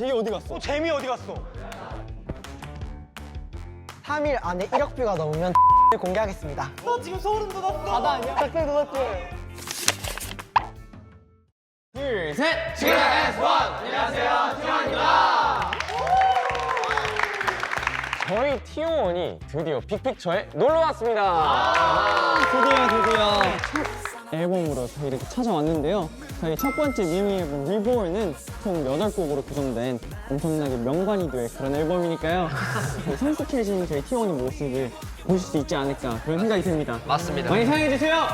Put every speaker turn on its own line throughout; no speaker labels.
제이 어디 갔어?
재미 어디 갔어?
3일 안에 1억 뷰가 넘으면 공개하겠습니다.
너 지금 소름 돋았어.
바다 아니야? 댓글 돋았지?
둘, 셋! 저희 T1이 드디어 빅픽처에 놀러 왔습니다.
드디어 드디어 첫 앨범으로 저희 이렇게 찾아왔는데요. 저희 첫 번째 미니 앨범 리볼은 총 8곡으로 구성된 엄청나게 명반이 될 그런 앨범이니까요. 그 성숙해진 저희 T1의 모습을 보실 수 있지 않을까 그런 생각이 듭니다.
맞습니다.
많이 사랑해주세요!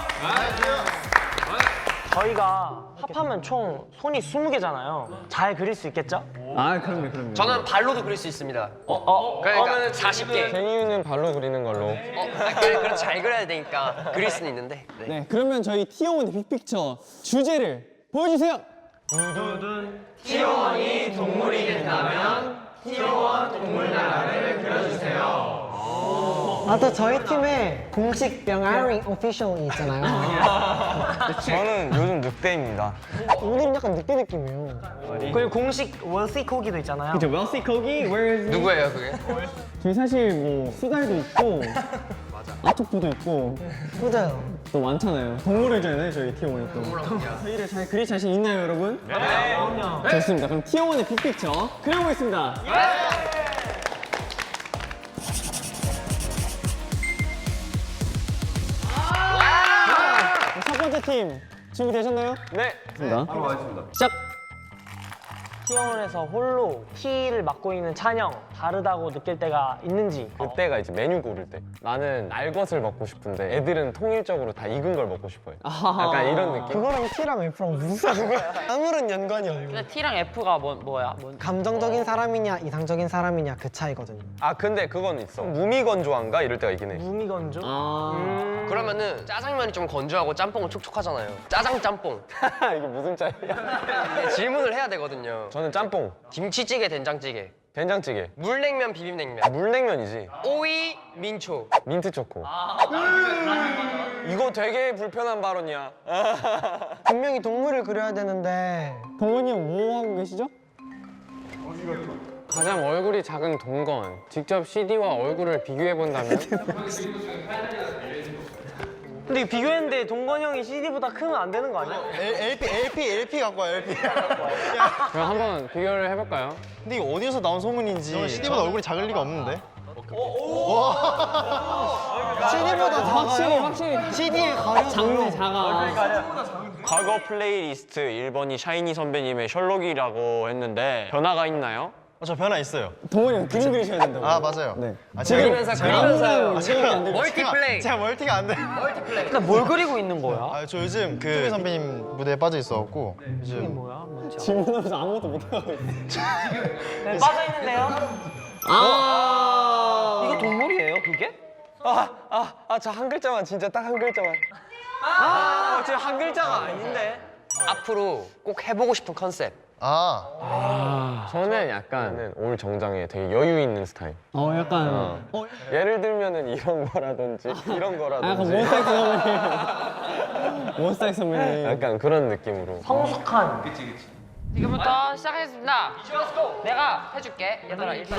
저희가 합하면 총 손이 20개잖아요. 잘 그릴 수 있겠죠?
아 그럼요 그럼요.
저는 발로도 그릴 수 있습니다.
어,
그러니까 40개.
제이유는 발로 그리는 걸로.
어, 아, 그래, 그래 잘 그려야 되니까 그릴 수는 있는데. 네.
네 그러면 저희 T1의 빅픽처 주제를 보여주세요!
아, 또 저희 팀에 공식 명아링 오피셜이 있잖아요.
저는 요즘 늑대입니다.
오늘은 약간 늑대 느낌이에요.
그리고 공식 월시 코기도 있잖아요.
그죠 웰시 거기 where is?
누구예요 그게?
저희 사실 뭐 수달도 있고 아토프도 있고
맞아요.
또 많잖아요. 동물이잖아요, 저희 T1이 또. 저희를 잘 그릴 자신 있나요, 여러분? 네. 좋습니다. 그럼 T1의 빅픽처 그려보겠습니다. 팀 준비되셨나요?
네.
좋습니다. 시작!
티원에서 홀로 키를 맡고 있는 찬영 다르다고 느낄 때가 있는지
그때가 이제 메뉴 고를 때 나는 날 것을 먹고 싶은데 애들은 통일적으로 다 익은 걸 먹고 싶어요. 약간 이런 느낌.
그거랑 T랑 F랑 무슨 상관이야? 아무런 연관이 없는
근데 T랑 F가 뭐, 뭐야? 뭔...
감정적인 사람이냐 이상적인 사람이냐 그 차이거든요.
아 근데 그건 있어. 무미건조한가 이럴 때가 있긴 해.
무미건조?
아,
그러면은 짜장면이 좀 건조하고 짬뽕은 촉촉하잖아요. 짜장 짬뽕.
이게 무슨 차이야?
네, 질문을 해야 되거든요.
저는 짬뽕,
김치찌개, 된장찌개,
된장찌개,
물냉면, 비빔냉면,
물냉면이지.
오이, 민초.
민트 초코. 이거 되게 불편한 발언이야.
분명히 동물을 그려야 되는데
동원이 형 뭐 하고 계시죠?
가장 얼굴이 작은 동건. 직접 CD와 얼굴을 비교해 본다면
근데 이거 비교했는데 동건 형이 CD보다 크면 안 되는 거 아니야?
LP LP LP 갖고 와 LP.
그럼 한번 비교를 해볼까요?
근데 이거 어디서 나온 소문인지. CD보다 얼굴이 작을 리가 없는데.
CD보다
확실히 확실히
CD에 가려
작네 작아.
과거 플레이리스트 1번이 샤이니 선배님의 셜록이라고 했는데 변화가 있나요?
어, 저 변화 있어요.
동원이 형 그림 그리셔야 된다고.
아 맞아요.
네.
아,
그리면서
제가
그리면서요. 멀티플레이.
제가 멀티가 안 돼.
근데 뭘 그리고 있는 거야?
아 저 요즘 그 선배님 무대에 빠져 있어갖고 요즘
뭐야? 뭔지
질문하면서 아무것도 못하고 있어.
네, 빠져 있는데요?
아.
이거 동물이에요, 그게?
아, 아, 아, 저한 글자만 진짜 딱 한 글자만.
아, 지금 한 글자가 아닌데.
앞으로 꼭 해보고 싶은 컨셉.
아
저는 약간 올 정장에 되게 여유 있는 스타일.
어 약간.
어.
어.
예를 들면은 이런 거라든지 이런
아,
거라든지.
약간 몬스타엑 선배님. 몬스타엑 선배님.
약간 그런 느낌으로.
성숙한.
지금부터 시작하겠습니다. 내가 해줄게. 얘들아 일단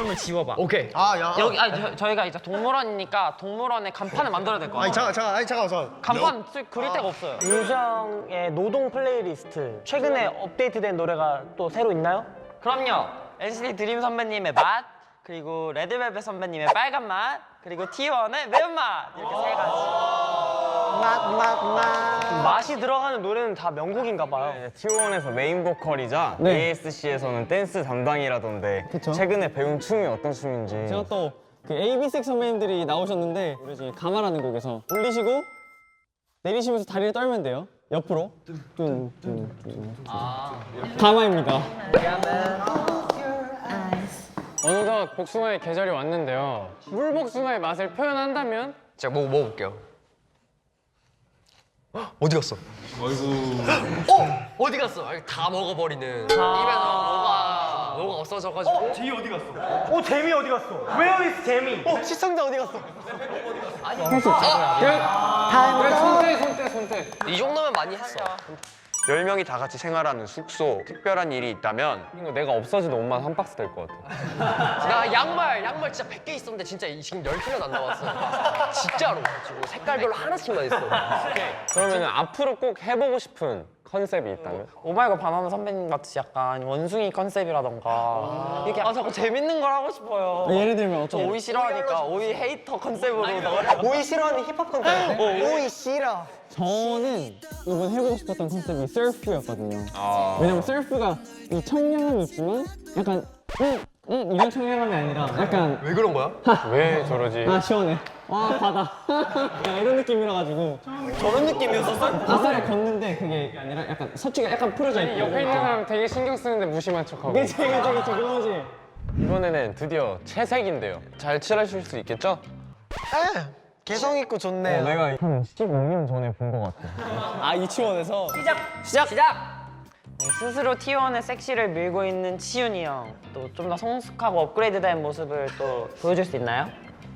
오케이.
아, 야.
여기 아니 저, 저희가 이제 동물원이니까 동물원에 간판을 만들어야 될거
아니
같아요.
잠깐 잠깐 아니 잠깐 잠깐.
간판 쓸- 그릴 데가 없어요.
유정의 노동 플레이리스트. 최근에 업데이트된 노래가 또 새로 있나요?
그럼요. NCT 드림 선배님의 맛, 그리고 레드벨벳 선배님의 빨간 맛, 그리고 T1의 매운맛 이렇게 세 가지.
맛맛맛
맛이 들어가는 노래는 다 명곡인가 봐요.
T1에서 메인 보컬이자
네.
ASC에서는 댄스 담당이라던데
그쵸.
최근에 배운 춤이 어떤 춤인지.
제가 또 그 AB6 선배님들이 나오셨는데 노래 중에 가마라는 곡에서 올리시고 내리시면서 다리를 떨면 돼요. 옆으로. 뚱뚱뚱. 가마입니다.
어느덧 복숭아의 계절이 왔는데요. 물복숭아의 맛을 표현한다면
제가 뭐 먹어볼게요. 헉, 어디 갔어? 아이고. 어? 어디 갔어? 아, 다 먹어버리는. 입에서 뭐가 뭐가 없어져가지고.
제이 어디 갔어? 어, 재미 어디 갔어? Where is 재미? 어,
시청자 어디 갔어?
아,
그래 손대 손대 손대.
이 정도면 많이 했어.
10명이 다 같이 생활하는 숙소 특별한 일이 있다면
이거 내가 없어지도 옷만 한 박스 될 것 같아.
나 양말 양말 진짜 100개 있었는데 진짜 지금 10개는 안 나왔어. 진짜로. 지금 색깔별로 하나씩만 있어.
그러면 앞으로 꼭 해보고 싶은 컨셉이 있다면?
오마이걸 바나나 선배님 같이 약간 원숭이 컨셉이라던가 이렇게 아 자꾸 재밌는 걸 하고 싶어요.
예를 들면
저
어떤
오이 싫어하니까 오이 헤이터 컨셉으로 넣어요.
오이 싫어하는 힙합 컨텐츠. 오이 싫어.
저는 이번 해보고 싶었던 컨셉이 서프였거든요.
아.
왜냐면 서프가 이 청량함이 있지만 약간 응, 응 이런 청량함이 아니라 약간
왜 그런 거야?
왜 저러지?
아 시원해. 와 바다. 약간 이런 느낌이라 가지고 저런 느낌이었었어? 아싸를 걷는데 그게 아니라 약간 서치가 약간 풀어져 있고.
옆에 있는 사람 되게 신경 쓰는데 무심한 척하고.
그치 그치 그치 그거지.
이번에는 드디어 채색인데요. 잘 칠하실 수 있겠죠?
에, 개성 있고 좋네요.
내가 한 15년 전에 본 것 같아.
아 이치원에서
시작! 시작! 네, 스스로 T1의 섹시를 밀고 있는 치윤이 형. 또 좀 더 성숙하고 업그레이드된 모습을 또 보여줄 수 있나요?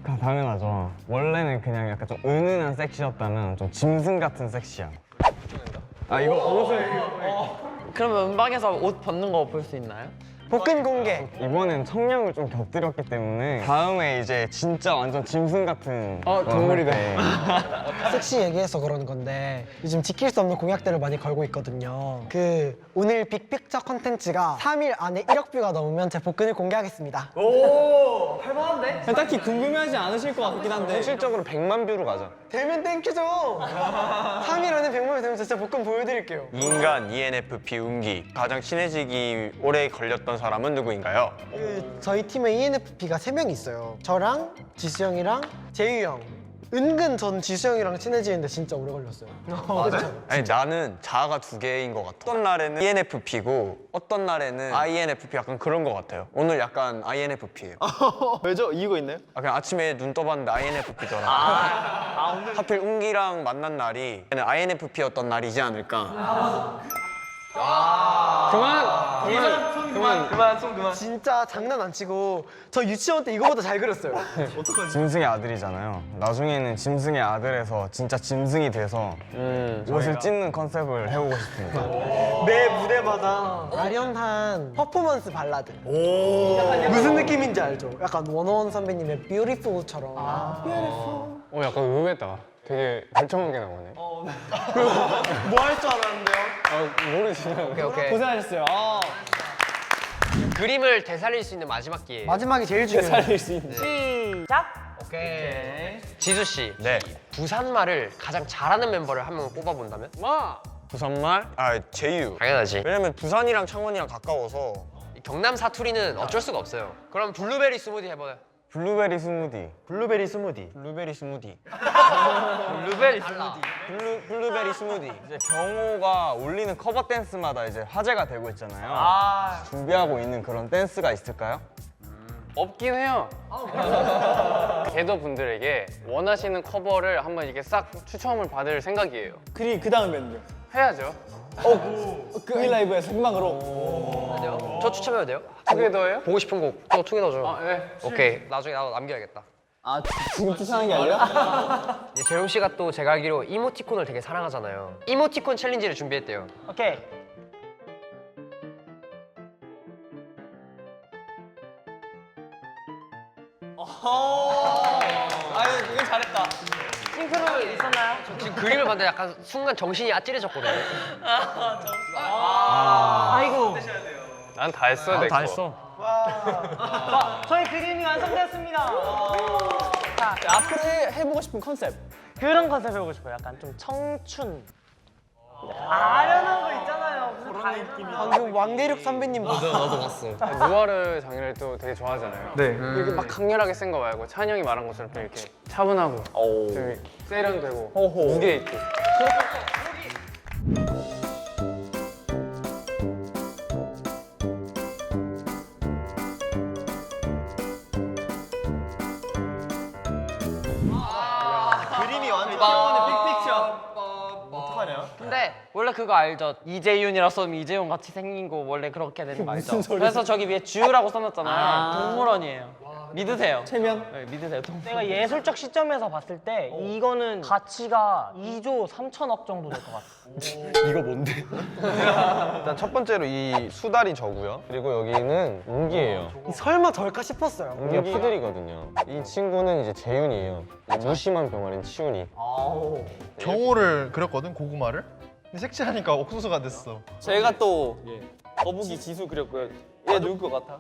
아, 당연하죠. 원래는 그냥 약간 좀 은은한 섹시였다면 좀 짐승 같은 섹시함. 아 이거 옷을
그러면 음방에서 옷 벗는 거 볼 수 있나요?
복근 공개.
이번엔 청량을 좀 곁들였기 때문에 다음에 이제 진짜 완전 짐승 같은 어, 동물이다.
섹시 얘기해서 그러는 건데 요즘 지킬 수 없는 공약들을 많이 걸고 있거든요. 그 오늘 빅픽처 컨텐츠가 3일 안에 1억 뷰가 넘으면 제 복근을 공개하겠습니다.
딱히 궁금해하지 않으실 것 같긴 한데
현실적으로 100만 뷰로 가자.
되면 땡큐죠. 3일 안에 100만 뷰 되면 진짜 복근 보여드릴게요.
인간 ENFP 운기 가장 친해지기 오래 걸렸던 사람은 누구인가요?
그 저희 팀에 ENFP가 3명 있어요. 저랑 지수 형이랑 재유 형. 은근 전 지수 형이랑 친해지는데 진짜 오래 걸렸어요.
아니 나는 자아가 두 개인 것 같아. 어떤 날에는 ENFP고 어떤 날에는 INFP 약간 그런 것 같아요. 오늘 약간 INFP예요.
왜죠? 이유가 있나요?
아, 그냥 아침에 눈 떠봤는데 INFP더라. 하필 운기랑 만난 날이 INFP였던 날이지 않을까.
진짜 장난 안 치고 저 유치원 때 이거보다 잘 그렸어요.
짐승의 아들이잖아요. 나중에는 짐승의 아들에서 진짜 짐승이 돼서 옷을 찢는 컨셉을 해보고 싶습니다.
매 무대마다 아련한 퍼포먼스 발라드. 무슨 느낌인지 알죠? 약간 원어원 선배님의 Beautiful처럼.
어 약간 의외다. 되게 멀쩡한 게 나오네.
뭐 할 줄 알았는데요?
아 모르지.
오케이 오케이.
고생하셨어요. 아,
그림을 되살릴 수 있는 마지막 기회.
마지막이 제일 중요해요.
시작!
오케이. 지수 씨.
네.
부산말을 가장 잘하는 멤버를 한 명을 뽑아본다면?
부산말? 아 제유.
당연하지.
왜냐면 부산이랑 창원이랑 가까워서
이 경남 사투리는 어쩔 수가 없어요. 그럼 블루베리 스무디 해봐요.
블루베리 스무디.
블루베리 스무디.
블루베리 스무디.
블루베리 스무디.
블루 블루베리 스무디.
이제 경호가 올리는 커버 댄스마다 이제 화제가 되고 있잖아요. 준비하고 있는 그런 댄스가 있을까요?
없긴 해요. 개도 분들에게 원하시는 커버를 한번 이렇게 싹 추첨을 받을 생각이에요.
그리 그 다음에는요?
해야죠.
그 라이브에서 생방으로
저 추첨해도 돼요?
투게더예요?
보고 싶은 곡. 저 투게더 줘.
아, 네.
오케이. 나중에 나도 남겨야겠다.
아 지금 추천한 게 아니라?
이제 재용 씨가 또 제가 알기로 이모티콘을 되게 사랑하잖아요. 이모티콘 챌린지를 준비했대요.
오케이. 싱크로 있었나요?
지금 그림을 봤는데 약간 순간 정신이 아찔해졌거든요.
아이고.
난 다 했어, 내 거.
다 했어.
와, 저희 그림이 완성되었습니다. 자,
앞으로 해, 해보고 싶은 컨셉.
그런 컨셉 해보고 싶어요. 약간 좀 청춘. 아련한 거 있잖아요. 무슨 느낌이
방금 왕대륙 선배님 봤어.
나도 봤어.
누아르 장르를 또 되게 좋아하잖아요. 네. 이렇게 막 강렬하게 센 거 말고 찬이 형이 말한 것처럼 좀 이렇게 차분하고 좀 세련되고 무게 있고.
근데 원래 그거 알죠? 이재윤이라 써면 이재용 같이 생긴 거 원래 그렇게 되는 거 알죠? 그래서 저기 위에 주유라고 써놨잖아요. 동물원이에요. 믿으세요.
최면.
네, 믿으세요. 동-
내가 예술적 시점에서 봤을 때 이거는 가치가 2조 3천억 정도 될 것 같아.
일단 첫 번째로 이 수달이 저고요. 그리고 여기는 웅기예요.
설마 절까 싶었어요.
웅기가 푸들이거든요. 이 친구는 이제 재윤이에요. 이 무심한 병아리는 치훈이.
경호를 그렸거든 고구마를. 근데 색칠하니까 옥수수가 됐어.
제가 또 거북이 지수 그렸고요. 얘 누구 것 같아?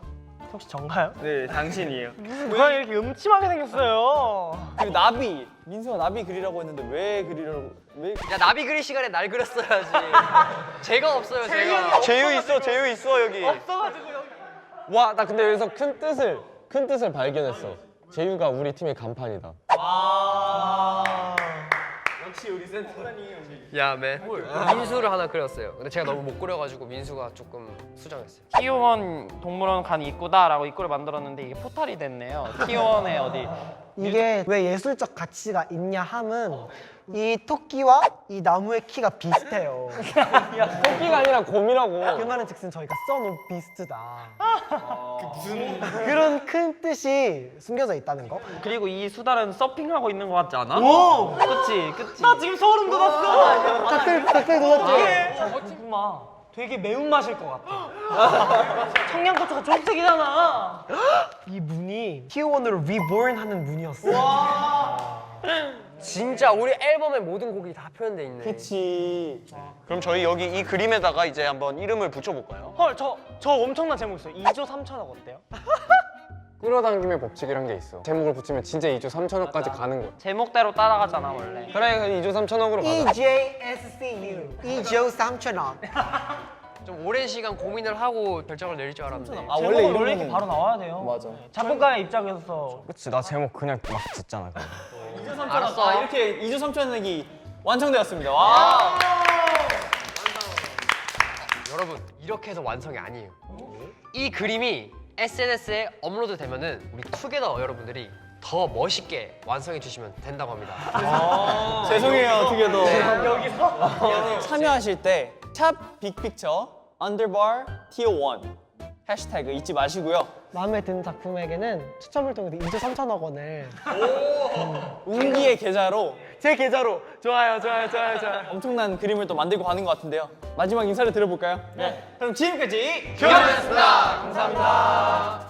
혹시 전가요?
네, 당신이에요.
누가 이렇게 음침하게 생겼어요?
그리고 나비. 민수가 나비 그리라고 했는데 왜 그리라고 왜
야 나비 그릴 시간에 날 그렸어야지. 제가 없어요 제가.
재유 있어 재유 있어 여기
와, 나 근데 여기서 큰 뜻을 큰 뜻을 발견했어. 재유가 우리 팀의 간판이다.
야 맨. 민수를 하나 그렸어요. 근데 제가 너무 못 그려가지고 민수가 조금 수정했어요.
티원 동물원 간 입구다라고 입구를 만들었는데 이게 포탈이 됐네요. 티원에 어디
이게 왜 예술적 가치가 있냐 함은 이 토끼와 이 나무의 키가 비슷해요.
토끼가 아니라 곰이라고.
그 말은 즉슨 저희가 써놓은 비스트다. 그런 큰 뜻이 숨겨져 있다는 거.
그리고 이 수달은 서핑하고 있는 것 같지 않아? 오! 그치 그치.
나 지금 소름 돋았어.
돋았지.
어, 고구마 되게 매운맛일 것 같아. 청양고추가 초록색이잖아.
이 문이 T1으로 reborn 하는 문이었어.
진짜 우리 앨범의 모든 곡이 다 표현돼 있네.
그치.
그럼 저희 여기 이 그림에다가 이제 한번 이름을 붙여볼까요?
헐, 저, 저 엄청난 제목 있어요. 2조 3천억 어때요?
끌어당김의 법칙이란 게 있어. 제목을 붙이면 진짜 2조 3천억까지 가는 거야.
제목대로 따라가잖아 원래.
그래, 그럼 2조 3천억으로
E
가자.
EJSCU 이조 3천원.
좀 오랜 시간 고민을 하고 결정을 내릴 줄 알았는데.
아
제목은
원래
원래
이런
이렇게 바로 나와야 돼요.
맞아.
작곡가의 입장에서
그치, 나 제목 그냥 막 짓잖아. 그냥.
알았어.
아, 이렇게 2조 3천억이 완성되었습니다. 와.
여러분 이렇게 해서 완성이 아니에요. 이 그림이 SNS에 업로드 되면은 우리 투게더 여러분들이 더 멋있게 완성해 주시면 된다고 합니다.
죄송해요, 두개도 여기서 참여하실 때 샵 빅픽처 언더바 티오1 해시태그 잊지 마시고요.
마음에 드는 작품에게는 추첨을 통해서 2조 3천억 원을
운기의 계좌로
제 계좌로 좋아요, 좋아요, 좋아요, 좋아요.
엄청난 그림을 또 만들고 가는 것 같은데요. 마지막 인사를 드려볼까요? 네. 그럼 지금까지
기원했습니다. 감사합니다.